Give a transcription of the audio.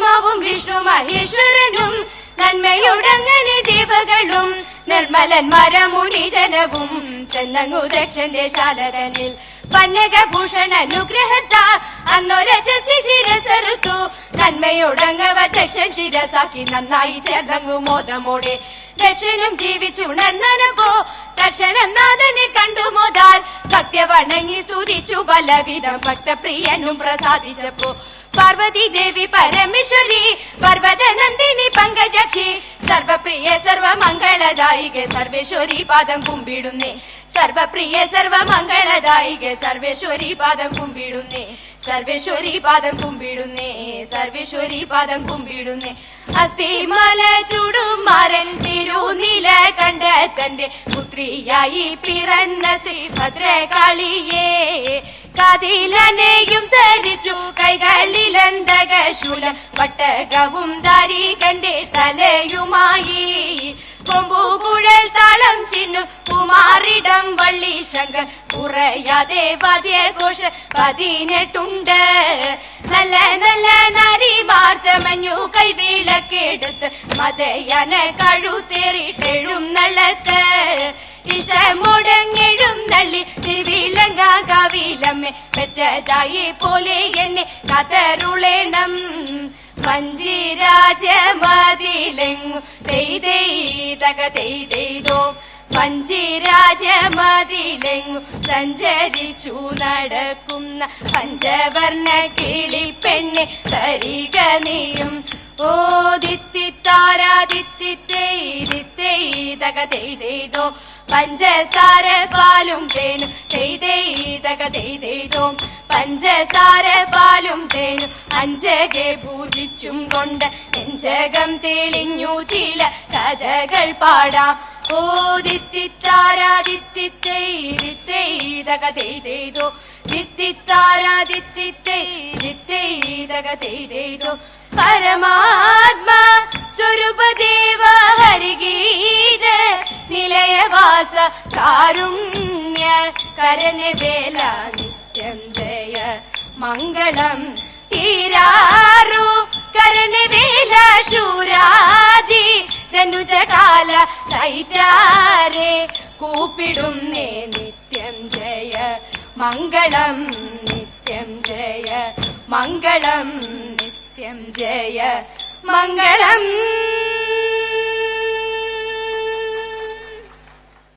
ബ്രഹ്മാവും വിഷ്ണു മഹേശ്വരനും നന്മയുടങ്ങനെ ദേവകളും നിർമ്മലന്മാര മുനിജനവും ചെന്നങ്ങു ദക്ഷന്റെ ശാലരനിൽ. പന്നകഭൂഷണ അനുഗ്രഹത്താ അന്നൊരജസി ശിരസറുത്തു. നന്മയുടങ്ങവ ദക്ഷൻ ശിരസാക്കി നന്നായി ചേർന്നങ്ങു മോദമോടെ. ദക്ഷനും ജീവിച്ചുണർന്നനപ്പോ ദക്ഷണം നാഥനെ കണ്ടു മോദാൽ. സത്യവണങ്ങി സ്തുതിച്ചു പലവിധം ഭക്തപ്രിയനും പ്രസാദിച്ചപ്പോ. പാർവതി ദേവി പരമേശ്വരി പർവത നന്ദിനി പങ്കജക്ഷി. സർവപ്രിയ സർവമംഗളദായിക സർവേശ്വരി പാദം കുമ്പിടുന്നേ. സർവപ്രിയ സർവമംഗളദായിക സർവേശ്വരി പാദം കുമ്പിടുന്നേ. സർവേശ്വരി പാദം കുമ്പിടുന്നേ സർവേശ്വരി പാദം കുമ്പിടുന്നേ. അസ്ഥിമല ചുടുമാരൻ തിരുനില കണ്ട തന്റെ പുത്രിയായി പിറന്ന ശ്രീ ഭദ്രകാളിയേ കാതിലനെയും ധരിച്ചു കൈകളിലന്തക പട്ടകവും വട്ടകവും ധാരികന്റെ തലയുമായി. കൊമ്പുകുഴൽ താളം ചിന്നു കുമാറിടം വള്ളി ശങ്കർ കുറയാതെ പതിയഘോഷ പതിനെട്ടുണ്ട്. നല്ല നല്ല നരിമാർ ചമഞ്ഞു കൈവിളക്കെടുത്ത് മതയന കഴുത്തേറിട്ടെഴും നള്ളത്ത് തിരുവിലങ്ക കവിലമ്മെ പോലെ എന്നെ കതറുളേണം മഞ്ചിരാജമതിലെങ്ങു തെയ്തെയ്തക തെയ്തെയ്തോ മഞ്ചിരാജമതിലെങ്ങു സഞ്ചരിച്ചു നടക്കുന്ന പഞ്ചവർണ കിളി പെണ്ണെ തരിക നീയും. ഓ പഞ്ചസാര പാലും തേനും തെയ്തെയ്തക തെയ്തെയ്തോ. പഞ്ചസാര പാലും തേനും അഞ്ചകെ പൂജിച്ചും കൊണ്ട് നെഞ്ചകം തെളിഞ്ഞു ചില കഥകൾ പാടാം. പരമാത്മാ സ്വരൂപദേവ ഹരിഗീത നിലയവാസ കാരുണ്യ കരനവേല നിത്യം ജയ മംഗളം തീരാറു. ധനുജകാല ദൈത്യാരെ കൂപ്പിടുന്നേ നിത്യം ജയ. മംഗളം നിത്യം ജയ. മംഗളം നിത്യം ജയ. മംഗളം